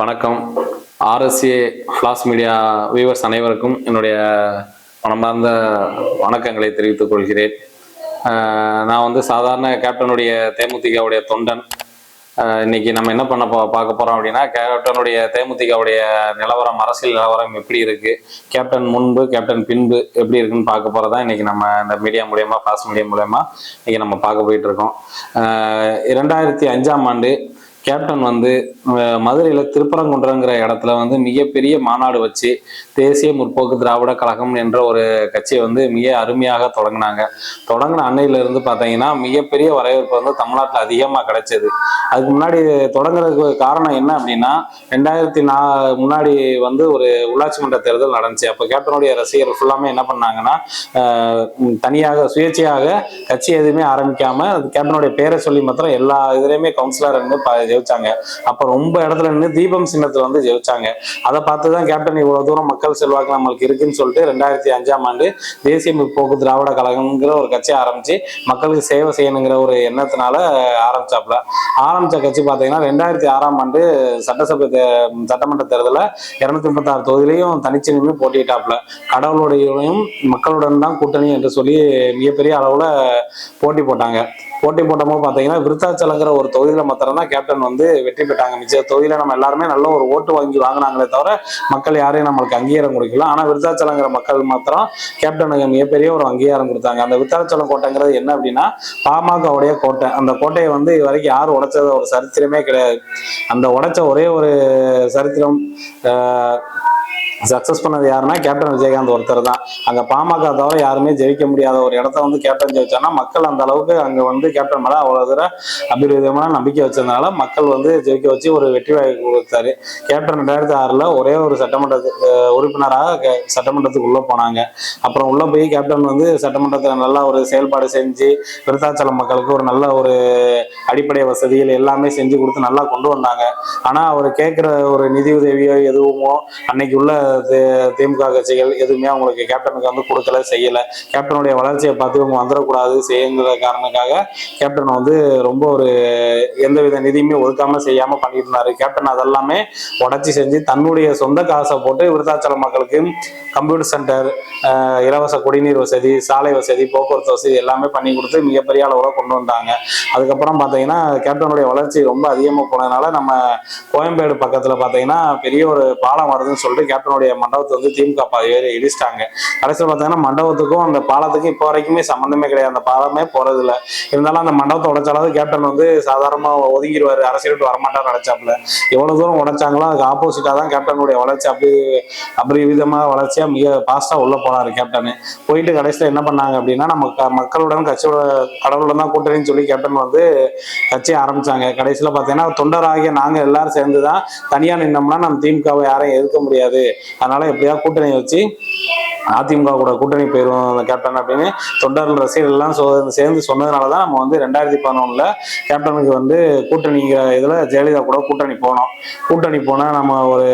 வணக்கம். RSA flaws media viewers அனைவருக்கும் என்னுடைய மனமார்ந்த வணக்கங்களை தெரிவித்துக் கொள்கிறேன். நான் வந்து சாதாரண கேப்டனுடைய தேமுதிகவுடைய தொண்டன். இன்னைக்கு நம்ம என்ன பண்ண போ பார்க்க போகிறோம் அப்படின்னா கேப்டனுடைய தேமுதிகவுடைய நிலவரம் அரசியல் நிலவரம் எப்படி இருக்குது கேப்டன் முன்பு கேப்டன் பின்பு எப்படி இருக்குன்னு பார்க்க போகிறதா இன்னைக்கு நம்ம இந்த மீடியா மூலயமா ஃபாஸ்ட் மீடியா மூலயமா இன்னைக்கு நம்ம பார்க்க போயிட்டு இருக்கோம். இரண்டாயிரத்தி அஞ்சாம் ஆண்டு கேப்டன் வந்து மதுரையில் திருப்பரங்குன்றங்கிற இடத்துல வந்து மிகப்பெரிய மாநாடு வச்சு தேசிய முற்போக்கு திராவிட கழகம் என்ற ஒரு கட்சியை வந்து மிக அருமையாக தொடங்கினாங்க. தொடங்கின அன்னையிலிருந்து பார்த்தீங்கன்னா மிகப்பெரிய வரவேற்பு வந்து தமிழ்நாட்டில் அதிகமாக கிடைச்சது. அதுக்கு முன்னாடி தொடங்குறதுக்கு காரணம் என்ன அப்படின்னா ரெண்டாயிரத்தி நா முன்னாடி வந்து ஒரு உள்ளாட்சி மன்ற தேர்தல் நடந்துச்சு. அப்போ கேப்டனுடைய ரசிகர்கள் ஃபுல்லாமே என்ன பண்ணாங்கன்னா தனியாக சுயேட்சையாக கட்சி எதுவுமே ஆரம்பிக்காமல் கேப்டனுடைய பேரை சொல்லி மாத்திரம் எல்லா இதுலேயுமே கவுன்சிலர் இருந்து ப- ஜெயிச்சாங்க. அப்ப ரொம்ப இடத்துல நின்று தீபம் சின்னத்துல வந்து ஜெயிச்சாங்க. அதை பார்த்து தான் கேப்டன் இவ்வளவு தூரம் மக்கள் செல்வாக்கு நம்மளுக்கு இருக்குன்னு சொல்லிட்டு ரெண்டாயிரத்தி அஞ்சாம் ஆண்டு தேசிய முற்போக்கு திராவிட கழகம்ங்கிற ஒரு கட்சி ஆரம்பிச்சு மக்களுக்கு சேவை செய்யணுங்கிற ஒரு எண்ணத்தினால ஆரம்பிச்சாப்ல ஆரம்பிச்ச கட்சி பார்த்தீங்கன்னா ரெண்டாயிரத்தி ஆறாம் ஆண்டு சட்டசபை சட்டமன்ற தேர்தலில் இருநூத்தி முப்பத்தாறு தொகுதியிலையும் தனிச்சு நின்று போட்டிட்டாப்ல கடவுளுடையும் மக்களுடன் தான் கூட்டணி என்று சொல்லி மிகப்பெரிய அளவுல போட்டி போட்டாங்க. போட்டி போட்டபோது பார்த்தீங்கன்னா விருத்தாச்சலங்கிற ஒரு தொகுதியில் மாத்திரம் தான் கேப்டன் வந்து வெற்றி பெற்றாங்க. மிச்ச தொகுதியில் நம்ம எல்லாருமே நல்ல ஒரு ஓட்டு வாங்கி வாங்கினாங்களே தவிர மக்கள் யாரையும் நம்மளுக்கு அங்கீகாரம் கொடுக்கல. ஆனால் விருத்தாச்சலங்கிற மக்கள் மாத்திரம் கேப்டனுக்கு மிகப்பெரிய ஒரு அங்கீகாரம் கொடுத்தாங்க. அந்த விருத்தாச்சலம் கோட்டைங்கிறது என்ன அப்படின்னா பாமகவுடைய கோட்டை. அந்த கோட்டையை வந்து இது வரைக்கும் யாரும் உடைச்சத ஒரு சரித்திரமே கிடையாது. அந்த உடைச்ச ஒரே ஒரு சரித்திரம் சக்சஸ் பண்ணது யாருன்னா கேப்டன் விஜயகாந்த் ஒருத்தர் தான். அங்கே பாமக தவிர யாருமே ஜெயிக்க முடியாத ஒரு இடத்த வந்து கேப்டன் ஜெயிச்சோன்னா மக்கள் அந்த அளவுக்கு அங்கே வந்து கேப்டன் மேலே அவ்வளோ தூரம் அபிவிருதமான நம்பிக்கை வச்சதுனால மக்கள் வந்து ஜெயிக்க வச்சு ஒரு வெற்றி வாய்ப்பு கொடுத்தாரு. கேப்டன் ரெண்டாயிரத்தி ஆறில் ஒரே ஒரு சட்டமன்ற உறுப்பினராக சட்டமன்றத்துக்கு உள்ளே போனாங்க. அப்புறம் உள்ளே போய் கேப்டன் வந்து சட்டமன்றத்தில் நல்ல ஒரு செயல்பாடு செஞ்சு விருத்தாச்சலம் மக்களுக்கு ஒரு நல்ல ஒரு அடிப்படை வசதிகள் எல்லாமே செஞ்சு கொடுத்து நல்லா கொண்டு வந்தாங்க. ஆனால் அவர் கேட்குற ஒரு நிதி உதவியோ எதுவுமோ அன்னைக்கு உள்ள திமுக கட்சிகள் எதுவுமே அவங்களுக்கு கேப்டனுக்கு வந்து கொடுக்கல செய்யல. கேப்டனுடைய வளர்ச்சியை பார்த்து இவங்க வந்துடக்கூடாது செய்யுங்கிற காரணக்காக கேப்டன் வந்து ரொம்ப ஒரு எந்தவித நிதியுமே ஒதுக்காம செய்யாம பண்ணிட்டு இருந்தாரு கேப்டன் அதெல்லாமே உடச்சி செஞ்சு தன்னுடைய சொந்த காசை போட்டு விருத்தாச்சலம் மக்களுக்கு கம்ப்யூட்டர் சென்டர் இலவச குடிநீர் வசதி சாலை வசதி போக்குவரத்து வசதி எல்லாமே பண்ணி கொடுத்து மிகப்பெரிய அளவில் கொண்டு வந்தாங்க. அதுக்கப்புறம் பார்த்தீங்கன்னா கேப்டனுடைய வளர்ச்சி ரொம்ப அதிகமாக போனதுனால நம்ம கோயம்பேடு பக்கத்தில் பார்த்தீங்கன்னா பெரிய ஒரு பாலம் வருதுன்னு சொல்லிட்டு கேப்டனுடைய மண்டபத்தை வந்து திமுக பாதி பேர் இடிச்சிட்டாங்க. கடைசியில் பார்த்தீங்கன்னா மண்டபத்துக்கும் அந்த பாலத்துக்கும் இப்போ வரைக்குமே சம்மந்தமே கிடையாது. அந்த பாலமே போறது இல்லை இருந்தாலும் அந்த மண்டபத்தை உடைச்சாலும் கேப்டன் வந்து சாதாரணமாக ஒதுங்கிடுவாரு. அரசியல் விட்டு வரமாட்டார் நினைச்சாப்புல. எவ்வளவு தூரம் உடைச்சாங்களோ அதுக்கு ஆப்போசிட்டா தான் கேப்டனுடைய வளர்ச்சி அப்படி அபரிவிதமாக வளர்ச்சியா மிக பாஸ்டா உள்ள போனாரு கேப்டன். போயிட்டு கடைசியில் என்ன பண்ணாங்க அப்படின்னா நம்ம க- மக்களுடன் கட்சியோட கடவுளுடன் தான் கூட்டணின்னு சொல்லி கேப்டன் வந்து கட்சியை ஆரம்பிச்சாங்க. கடைசியில் பார்த்தீங்கன்னா தொண்டராகிய நாங்கள் எல்லாரும் சேர்ந்து தான் தனியாக நின்னோம்னா நம்ம திமுகவை யாரையும் எதிர்க்க முடியாது. அதனால எப்படியாவது கூட்டணி வச்சு அதிமுக கூட கூட்டணி போயிடும் அந்த கேப்டன் அப்படின்னு தொண்டர்கள் ரசிகர்கள் எல்லாம் சேர்ந்து சொன்னதுனால தான் நம்ம வந்து ரெண்டாயிரத்தி பதினொன்றில் கேப்டனுக்கு வந்து கூட்டணிங்கிற இதில் ஜெயலலிதா கூட கூட்டணி போனோம். கூட்டணி போனால் நம்ம ஒரு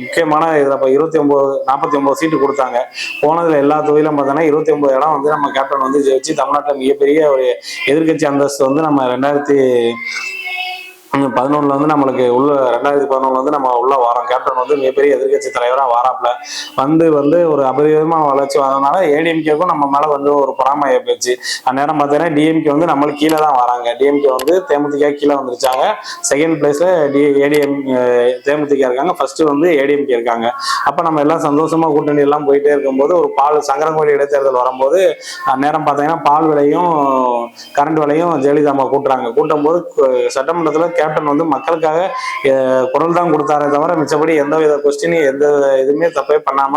முக்கியமான இதில் இப்போ இருபத்தி ஒம்பது நாற்பத்தி ஒம்பது சீட்டு கொடுத்தாங்க. போனதில் எல்லா தொகுதியிலும் பார்த்தோன்னா இருபத்தி ஒம்பது இடம் வந்து நம்ம கேப்டன் வந்து ஜெயிச்சு தமிழ்நாட்டில் மிகப்பெரிய ஒரு எதிர்க்கட்சி அந்தஸ்து வந்து நம்ம ரெண்டாயிரத்தி பதினொன்றுல வந்து நம்மளுக்கு உள்ள ரெண்டாயிரத்தி பதினொன்றுல வந்து நம்ம உள்ள வாரோம். கேப்டன் வந்து மிகப்பெரிய எதிர்க்கட்சி தலைவராக வாராப்ல வந்து வந்து ஒரு அபரிவிதமாக வளர்ச்சி வந்ததுனால ஏடிஎம்கேக்கும் நம்ம மேலே வந்து ஒரு பொறாமையை போச்சு. அந்நேரம் பார்த்தீங்கன்னா டிஎம்கே வந்து நம்மளுக்கு கீழே தான் வராங்க. டிஎம்கே வந்து தேமுதிக கீழே வந்துருச்சாங்க. செகண்ட் பிளேஸில் டி ஏடிஎம் தேமுதிக இருக்காங்க. ஃபர்ஸ்ட் வந்து ஏடிஎம்கே இருக்காங்க. அப்போ நம்ம எல்லாம் சந்தோஷமாக கூட்டணி எல்லாம் போயிட்டே இருக்கும்போது ஒரு பால் சங்கரங்கோடி இடைத்தேர்தல் வரும்போது அந்நேரம் பார்த்தீங்கன்னா பால் விலையும் கரண்ட் விலையும் ஜெயலலிதா அம்மா கூட்டுறாங்க. கூட்டும் போது சட்டமன்றத்தில் கேப்டன் வந்து மக்களுக்காக குரல் தான் கொடுத்தாரே தவிர மிச்சபடி எந்த வித கொஸ்டினும் எந்த இதுவுமே தப்பே பண்ணாம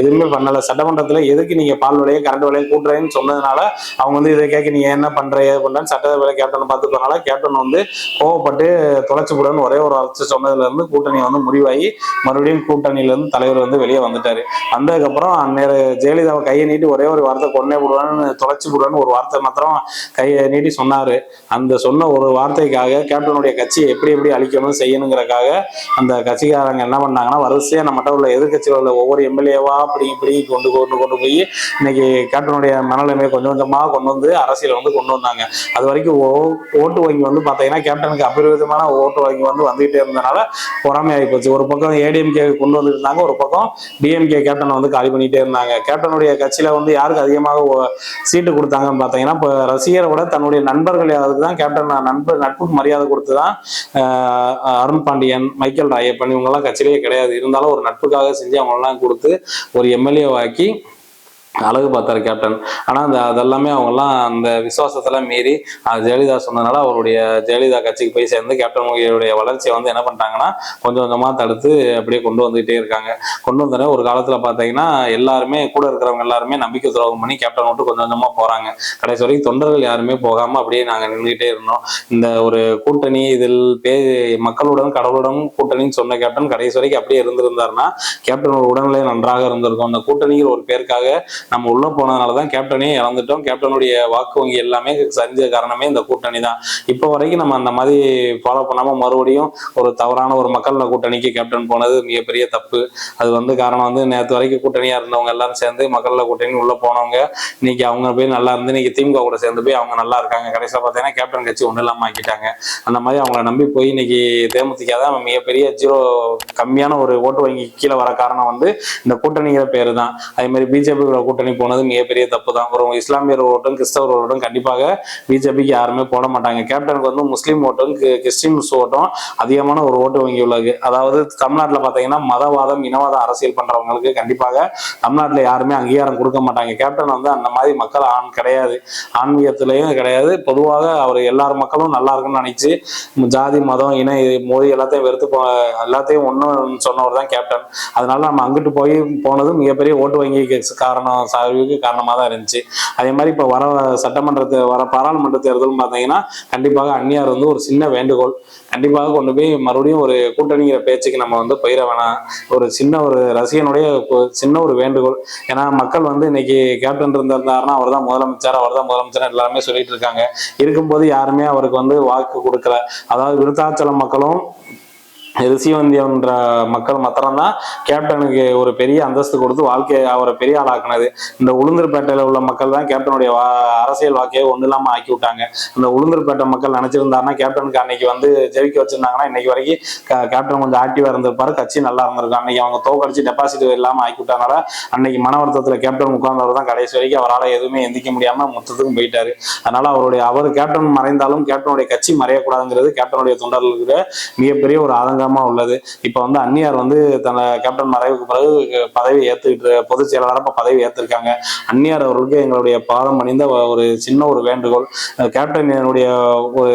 எதுவுமே பண்ணல. சட்டமன்றத்தில் எதுக்கு நீங்க பால் விலையும் கரண்ட் விலையும் கூட்டுறேன்னு சொன்னதுனால அவங்க வந்து இதை கேட்க நீங்க என்ன பண்ற? ஏது பண்றேன்னு சட்டசபையில கேப்டன் பார்த்து போனால கேப்டன் வந்து கோவப்பட்டு தொலைச்சு விடன்னு ஒரே ஒரு அரசு சொன்னதுல இருந்து கூட்டணி வந்து முடிவாகி மறுபடியும் கூட்டணியில இருந்து தலைவர் வந்து வெளியே வந்துட்டாரு. வந்ததுக்கப்புறம் அந்நேரம் ஜெயலலிதாவை கையை நீட்டி ஒரே ஒரு வார்த்தை கொன்னே விடுவான்னு தொலைச்சு விடுவான்னு ஒரு வார்த்தை மாத்திரம் கையை நீட்டி சொன்னார். அந்த சொன்ன ஒரு வார்த்தைக்காக கேப்டனுடைய கட்சியை எப்படி எப்படி அழிக்கணும் செய்யணுங்கிறக்காக அந்த கட்சிக்காரங்க என்ன பண்ணாங்கன்னா வரிசையாக நம்மகிட்ட உள்ள எதிர்கட்சியில் உள்ள ஒவ்வொரு எம்எல்ஏவா அப்படி இப்படி கொண்டு கொண்டு கொண்டு போய் இன்னைக்கு கேப்டனுடைய மனநிலைமையை கொஞ்சம் கொஞ்சமாக கொண்டு வந்து அரசியல் வந்து கொண்டு வந்தாங்க. அது வரைக்கும் ஓ- ஓட்டு வங்கி வந்து பார்த்தீங்கன்னா கேப்டனுக்கு அபரிவிதமான ஓட்டு வங்கி வந்து வந்துகிட்டே இருந்தனால பொறாமையாகி போச்சு. ஒரு பக்கம் ஏடிஎம்கே கொண்டு வந்துட்டு இருந்தாங்க ஒரு பக்கம் டிஎம்கே கேப்டனை வந்து காலி பண்ணிகிட்டே இருந்தாங்க. கேப்டனுடைய கட்சியில் வந்து யாருக்கு அதிகமாக ஓ- சீட்டு கொடுத்தாங்கன்னு பார்த்தீங்கன்னா இப்போ ரசிகர் விட தன்னுடைய நண்பர்கள் யாராவது தான் கேப்டன் நண்பர் நட்புக்கு மரியாதை கொடுத்து தான் ஆஹ், அருண் பாண்டியன் மைக்கேல் ராயப்பன் இவங்கெல்லாம் கட்சியிலேயே கிடையாது. இருந்தாலும் ஒரு நட்புக்காக செஞ்சு அவங்களெல்லாம் கொடுத்து ஒரு எம்எல்ஏவாக்கி அழகு பார்த்தார் கேப்டன் ஆனா அந்த அதெல்லாமே அவங்கெல்லாம் அந்த விசுவாசத்தெல்லாம் மீறி ஜெயலலிதா சொன்னதுனால அவருடைய ஜெயலலிதா கட்சிக்கு போய் சேர்ந்து கேப்டன் மோகியுடைய வளர்ச்சியை வந்து என்ன பண்ணிட்டாங்கன்னா கொஞ்சம் கொஞ்சமாக தடுத்து அப்படியே கொண்டு வந்துகிட்டே இருக்காங்க. கொண்டு வந்தோடனே ஒரு காலத்தில் பார்த்தீங்கன்னா எல்லாருமே கூட இருக்கிறவங்க எல்லாருமே நம்பிக்கை துரோகம் பண்ணி கேப்டன் விட்டு கொஞ்சம் கொஞ்சமாக போறாங்க. கடைசி வரைக்கும் தொண்டர்கள் யாருமே போகாமல் அப்படியே நாங்கள் நின்றுகிட்டே இருந்தோம். இந்த ஒரு கூட்டணி இதில் பே மக்களுடன் கடவுளுடன் கூட்டணின்னு சொன்ன கேப்டன் கடைசி வரைக்கும் அப்படியே இருந்திருந்தாருன்னா கேப்டன் உடல்நிலை நன்றாக இருந்திருக்கும். அந்த கூட்டணியில் ஒரு பேருக்காக நம்ம உள்ள போனதுனால தான் கேப்டனே இழந்துட்டோம். கேப்டனுடைய வாக்கு வங்கி எல்லாமே சரிஞ்ச காரணமே இந்த கூட்டணி தான். இப்போ வரைக்கும் நம்ம அந்த மாதிரி ஃபாலோ பண்ணாம மறுபடியும் ஒரு தவறான ஒரு மக்கள் கூட்டணிக்கு கேப்டன் போனது மிகப்பெரிய தப்பு. அது வந்து காரணம் வந்து நேற்று வரைக்கும் கூட்டணியா இருந்தவங்க எல்லாரும் சேர்ந்து மக்கள் கூட்டணி உள்ள போனவங்க இன்னைக்கு அவங்க போய் நல்லா இருந்து இன்னைக்கு திமுக கூட சேர்ந்து போய் அவங்க நல்லா இருக்காங்க. கடைசியில் பார்த்தீங்கன்னா கேப்டன் கட்சி ஒன்றும் இல்லாமல் ஆக்கிட்டாங்க. அந்த மாதிரி அவங்கள நம்பி போய் இன்னைக்கு தேமுதிக தான் மிகப்பெரிய ஜீரோ கம்மியான ஒரு ஓட்டு வங்கி கீழே வர காரணம் வந்து இந்த கூட்டணிங்கிற பேரு தான் அதே மாதிரி பிஜேபி கூட்டணி கூட்டணி போனது மிகப்பெரிய தப்பு தான் ஒரு இஸ்லாமியர் ஓட்டும் கிறிஸ்தவர் ஓட்டும் கண்டிப்பாக பிஜேபிக்கு யாருமே போட மாட்டாங்க. கேப்டனுக்கு வந்து முஸ்லீம் ஓட்டும் கிறிஸ்டின்ஸ் ஓட்டும் அதிகமான ஒரு ஓட்டு வங்கி உள்ளது. அதாவது தமிழ்நாட்டில் பார்த்தீங்கன்னா மதவாதம் இனவாத அரசியல் பண்றவங்களுக்கு கண்டிப்பாக தமிழ்நாட்டில் யாருமே அங்கீகாரம் கொடுக்க மாட்டாங்க. கேப்டன் வந்து அந்த மாதிரி மக்கள் ஆண் கிடையாது. ஆன்மீகத்திலையும் கிடையாது. பொதுவாக அவர் எல்லார் மக்களும் நல்லா இருக்குன்னு நினைச்சு ஜாதி மதம் இன இது மொழி எல்லாத்தையும் வெறுத்து போ எல்லாத்தையும் ஒன்று சொன்னவர் தான் கேப்டன். அதனால நம்ம அங்கிட்டு போய் போனது மிகப்பெரிய ஓட்டு வங்கிக்கு காரணம் சார்புக்கு காரணமாக தான் இருந்துச்சு. அதே மாதிரி இப்போ வர சட்டமன்றத்தை வர பாராளுமன்ற தேர்தலும் பார்த்தீங்கன்னா கண்டிப்பாக அந்நியார் வந்து ஒரு சின்ன வேண்டுகோள். கண்டிப்பாக கொண்டு போய் மறுபடியும் ஒரு கூட்டணிங்கிற பேச்சுக்கு நம்ம வந்து போயிட வேணாம். ஒரு சின்ன ஒரு ரசிகனுடைய சின்ன ஒரு வேண்டுகோள். ஏன்னா மக்கள் வந்து இன்னைக்கு கேப்டன் இருந்திருந்தாருன்னா அவர் தான் முதலமைச்சர் அவர் தான் முதலமைச்சர் எல்லாருமே சொல்லிட்டு இருக்காங்க. இருக்கும்போது யாருமே அவருக்கு வந்து வாக்கு கொடுக்கல. அதாவது விருத்தாச்சலம் மக்களும் ரிசிவந்தியன்ற மக்கள் மாத்திரம்தான் கேப்டனுக்கு ஒரு பெரிய அந்தஸ்து கொடுத்து வாழ்க்கையை அவரை பெரிய ஆளாக்குனது. இந்த உளுந்தர்பேட்டையில் உள்ள மக்கள் தான் கேப்டனுடைய வா- அரசியல் வாக்கையை ஒன்றும் இல்லாமல் ஆக்கி விட்டாங்க இந்த உளுந்தூர்பேட்டை மக்கள் நினைச்சிருந்தாருன்னா கேப்டனுக்கு அன்னைக்கு வந்து ஜெயிக்க வச்சிருந்தாங்கன்னா இன்னைக்கு வரைக்கும் கேப்டன் கொஞ்சம் ஆக்டிவாக இருந்திருப்பாரு கட்சி நல்லா இருந்திருக்கும். அன்னைக்கு அவங்க தோக்கடிச்சு டெபாசிட் இல்லாமல் ஆக்கி விட்டனால அன்னைக்கு மன வருத்தத்தில் கேப்டன் உட்கார்ந்தவர் தான் கடைசி வரைக்கும் அவரால் எதுவுமே எந்திக்க முடியாமல் மொத்தத்துக்கும் போயிட்டாரு. அதனால அவருடைய அவர் கேப்டன் மறைந்தாலும் கேப்டனுடைய கட்சி மறையக்கூடாதுங்கிறது கேப்டனுடைய தொண்டர்களுக்கு மிகப்பெரிய ஒரு ஆதங்கம் உள்ளது. இப்ப வந்து அந்நியார் வந்து தன்னை கேப்டன் மறைவுக்கு பிறகு பதவி ஏற்றுக்கிட்டு பொதுச் செயலாளராக பதவி ஏற்றிருக்காங்க அந்நியார் அவர்களுக்கு எங்களுடைய பாதம் அணிந்த ஒரு சின்ன ஒரு வேண்டுகோள். கேப்டன் என்னுடைய ஒரு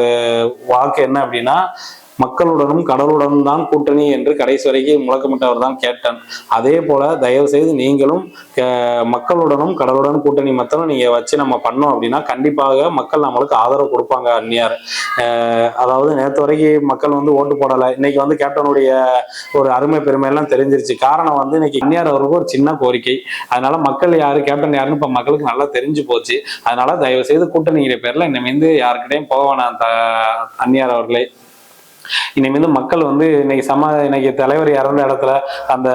வாக்கு என்ன அப்படின்னா மக்களுடனும் கடலுடனும் தான் கூட்டணி என்று கடைசி வரைக்கும் முழக்கமிட்டவர் தான் கேப்டன். அதே போல தயவு செய்து நீங்களும் மக்களுடனும் கடலுடன் கூட்டணி மத்தனும் நீங்க வச்சு நம்ம பண்ணோம் அப்படின்னா கண்டிப்பாக மக்கள் நம்மளுக்கு ஆதரவு கொடுப்பாங்க அந்நியார். அதாவது நேற்று வரைக்கும் மக்கள் வந்து ஓட்டு போடலை. இன்னைக்கு வந்து கேப்டனுடைய ஒரு அருமை பெருமை எல்லாம் தெரிஞ்சிருச்சு. காரணம் வந்து இன்னைக்கு அந்நியார் அவருக்கு ஒரு சின்ன கோரிக்கை. அதனால மக்கள் யாரு கேப்டன் யாருன்னு இப்ப மக்களுக்கு நல்லா தெரிஞ்சு போச்சு. அதனால தயவு செய்து கூட்டணிங்கிற பேர்ல இருந்து யாருக்கிட்டையும் போக வேணாம் த- அந்நியார் அவர்களே. இனிமேல் மக்கள் வந்து இன்னைக்கு சமா இன்னைக்கு தலைவர் இறந்த இடத்துல அந்த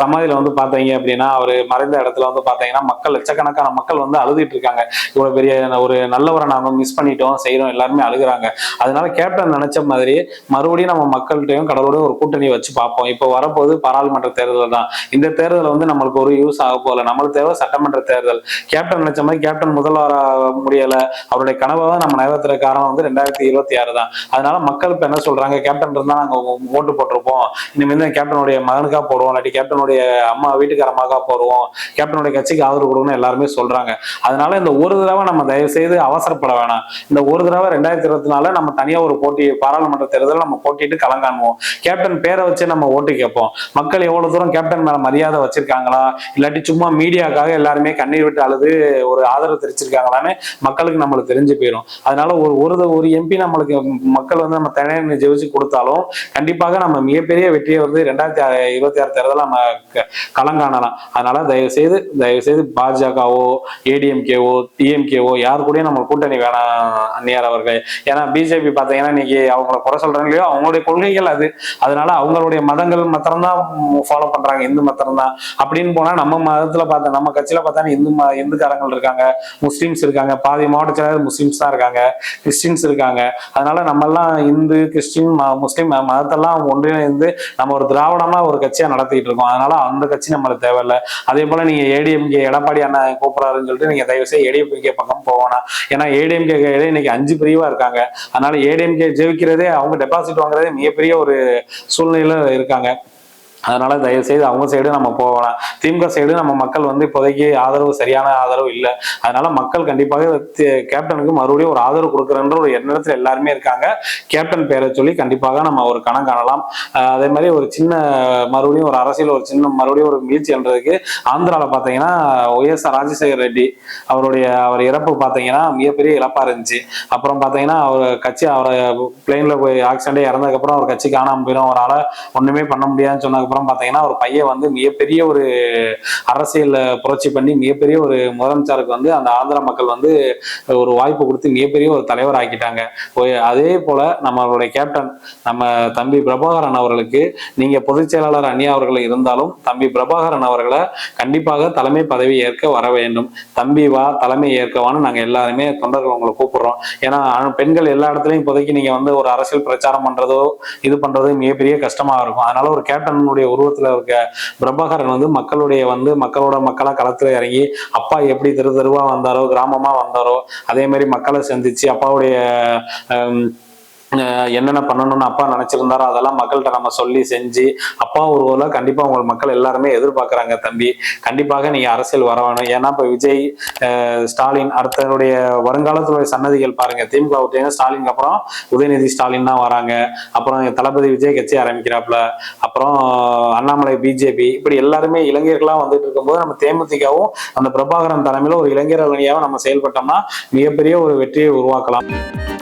சமாதியில வந்து பார்த்தீங்க அப்படின்னா அவர் மறைந்த இடத்துல வந்து பார்த்தீங்கன்னா மக்கள் லட்சக்கணக்கான மக்கள் வந்து அழுதுட்டு இருக்காங்க. இவ்வளவு பெரிய ஒரு நல்லவரை நாம மிஸ் பண்ணிட்டோம் செய்யறோம் எல்லாருமே அழுகுறாங்க. அதனால கேப்டன் நினைச்ச மாதிரி மறுபடியும் நம்ம மக்கள்கிட்டயும் கடவுளோட ஒரு கூட்டணி வச்சு பார்ப்போம். இப்போ வரப்போது பாராளுமன்ற தேர்தல் தான். இந்த தேர்தல் வந்து நம்மளுக்கு ஒரு யூஸ் ஆக போகல. நம்மளுக்கு தேவை சட்டமன்ற தேர்தல். கேப்டன் நினைச்ச மாதிரி கேப்டன் முதல்வராக முடியல. அவருடைய கனவை நம்ம நிறைவேற்றுற காரணம் வந்து ரெண்டாயிரத்தி இருபத்தி ஆறு தான். அதனால மக்கள் இப்போ என்ன சொல்றாங்க? கேப்டன் இருந்தா நாங்கள் ஓட்டு போட்டிருப்போம். இனிமேல் கேப்டனுடைய மகனுக்கா போடுவோம். இல்லாட்டி கேப்டனுடைய அம்மா வீட்டுக்காரமாக போடுவோம். கேப்டனுடைய கட்சிக்கு ஆதரவு கொடுக்கணும்னு எல்லாருமே சொல்றாங்க. அதனால இந்த ஒரு தடவை நம்ம தயவு செய்து அவசரப்பட வேணாம். இந்த ஒரு தடவை ரெண்டாயிரத்தி இருபத்தி நாலு நம்ம தனியா ஒரு போட்டி பாராளுமன்ற தேர்தலில் நம்ம போட்டிட்டு கலங்காணுவோம். கேப்டன் பேரை வச்சு நம்ம ஓட்டு கேட்போம். மக்கள் எவ்வளவு தூரம் கேப்டன் மேல மரியாதை வச்சிருக்காங்களா? இல்லாட்டி சும்மா மீடியாக்காக எல்லாருமே கண்ணீர் விட்டு அழுது ஒரு ஆதரவு தெரிவிச்சிருக்காங்களான்னு மக்களுக்கு நம்மளுக்கு தெரிஞ்சு போயிடும் அதனால ஒரு ஒரு ஒரு எம்பி நம்மளுக்கு மக்கள் வந்து நம்ம தனியாக ஜெயிச்சு கொடுத்தாலும் கண்டிப்பாக நம்ம மிகப்பெரிய வெற்றியை வந்து ரெண்டாயிரத்தி இருபத்தி ஆறு தேர்தலில் நம்ம க- களம் காணலாம். அதனால தயவு செய்து தயவு செய்து பாஜகவோ ஏடிஎம்கேவோ டிஎம்கேவோ யார் கூடயும் நம்ம கூட்டணி வேணாம் அந்நியார் அவர்கள். ஏன்னா பிஜேபி பார்த்தீங்கன்னா இன்னைக்கு அவங்கள குறை சொல்றாங்களோ அவங்களுடைய கொள்கைகள் அது. அதனால அவங்களுடைய மதங்கள் மாத்திரம்தான் ஃபாலோ பண்றாங்க. இந்து மாத்திரம்தான் அப்படின்னு போனா நம்ம மதத்துல பார்த்தா நம்ம கட்சியில பார்த்தா இந்து ம- இந்துக்காரங்கள் இருக்காங்க. முஸ்லீம்ஸ் இருக்காங்க. பாதி மாவட்டத்தில் முஸ்லீம்ஸ் தான் இருக்காங்க. கிறிஸ்டின்ஸ் இருக்காங்க. அதனால நம்ம எல்லாம் இந்து இந்து கிறிஸ்டின் முஸ்லீம் மதத்தெல்லாம் ஒன்றிணைந்து நம்ம ஒரு திராவிடமா ஒரு கட்சியா நடத்திட்டு இருக்கோம். அதனால அந்த கட்சி நம்மளுக்கு தேவையில்லை. அதே போல நீங்க ஏடிஎம்கே எடப்பாடி அண்ணா கூப்பிடாருன்னு சொல்லிட்டு நீங்க தயவு செய்து ஏடிஎம்கே பக்கம் போகணும். ஏன்னா ஏடிஎம்கே இன்னைக்கு அஞ்சு பிரிவா இருக்காங்க. அதனால ஏடிஎம்கே ஜெயிக்கிறதே அவங்க டெபாசிட் வாங்குறதே மிகப்பெரிய ஒரு சூழ்நிலையில இருக்காங்க. அதனால தயவு செய்து அவங்க சைடு நம்ம போகலாம். திமுக சைடு நம்ம மக்கள் வந்து இப்போதைக்கு ஆதரவு சரியான ஆதரவு இல்லை. அதனால மக்கள் கண்டிப்பாக கேப்டனுக்கு மறுபடியும் ஒரு ஆதரவு கொடுக்குறன்ற ஒரு எண்ணத்துல எல்லாருமே இருக்காங்க. கேப்டன் பேரை சொல்லி கண்டிப்பாக நம்ம ஒரு கணம் காணலாம். அதே மாதிரி ஒரு சின்ன மறுபடியும் ஒரு அரசியல் ஒரு சின்ன மறுபடியும் ஒரு மீழ்ச்சி என்றதுக்கு ஆந்திராவில் பார்த்தீங்கன்னா ஒய்எஸ் ராஜசேகர் ரெட்டி அவருடைய அவர் இறப்பு பார்த்தீங்கன்னா மிகப்பெரிய இழப்பா இருந்துச்சு. அப்புறம் பார்த்தீங்கன்னா அவர் கட்சி அவரை பிளெயின்ல போய் ஆக்சிடென்டே இறந்ததுக்கப்புறம் அவர் கட்சி காணாமல் போயிடும் அவரால் ஒண்ணுமே பண்ண முடியாதுன்னு அப்புறம் பாத்தீங்கன்னா ஒரு பையன் வந்து மிகப்பெரிய ஒரு அரசியல் புரட்சி பண்ணி மிகப்பெரிய ஒரு முதலமைச்சருக்கு வந்து அந்த ஆந்திர மக்கள் வந்து ஒரு வாய்ப்பு கொடுத்து மிகப்பெரிய ஒரு தலைவர் ஆக்கிட்டாங்க. அதே போல நம்மளுடைய கேப்டன் நம்ம தம்பி பிரபாகரன் அவர்களுக்கு நீங்க பொதுச் செயலாளர் அந்நியா அவர்கள் இருந்தாலும் தம்பி பிரபாகரன் அவர்களை கண்டிப்பாக தலைமை பதவி ஏற்க வர வேண்டும். தம்பி வா தலைமை ஏற்கவான்னு நாங்க எல்லாருமே தொண்டர்கள் உங்களை கூப்பிடுறோம். ஏன்னா பெண்கள் எல்லா இடத்துலையும் இப்போதைக்கு நீங்க வந்து ஒரு அரசியல் பிரச்சாரம் பண்றதோ இது பண்றதோ மிகப்பெரிய கஷ்டமா இருக்கும். அதனால ஒரு கேப்டனுடைய உருவத்துல இருக்க பிரபாகரன் வந்து மக்களுடைய வந்து மக்களோட மக்களா களத்துல இறங்கி அப்பா எப்படி தெரு தெருவா வந்தாரோ கிராமமா வந்தாரோ அதே மாதிரி மக்களை சந்திச்சு அப்பாவுடைய அஹ் என்னென்ன பண்ணணும்னு அப்பா நினைச்சிருந்தாரோ அதெல்லாம் மக்கள்கிட்ட நம்ம சொல்லி செஞ்சு அப்பா ஒரு கண்டிப்பா உங்கள் மக்கள் எல்லாருமே எதிர்பார்க்குறாங்க தம்பி. கண்டிப்பாக நீங்க அரசியல் வர வேணும். ஏன்னா இப்ப விஜய் அஹ் ஸ்டாலின் அடுத்தனுடைய வருங்காலத்துடைய சன்னதிகள் பாருங்க. திமுக விட்டீங்கன்னா ஸ்டாலினுக்கு அப்புறம் உதயநிதி ஸ்டாலின் தான் வராங்க. அப்புறம் தளபதி விஜய் கட்சி ஆரம்பிக்கிறாப்புல. அப்புறம் அண்ணாமலை பிஜேபி இப்படி எல்லாருமே இளைஞர்களா வந்துட்டு இருக்கும்போது நம்ம தேமுதிகவும் அந்த பிரபாகரன் தலைமையில ஒரு இளைஞர் அணியாக நம்ம செயல்பட்டோம்னா மிகப்பெரிய ஒரு வெற்றியை உருவாக்கலாம்.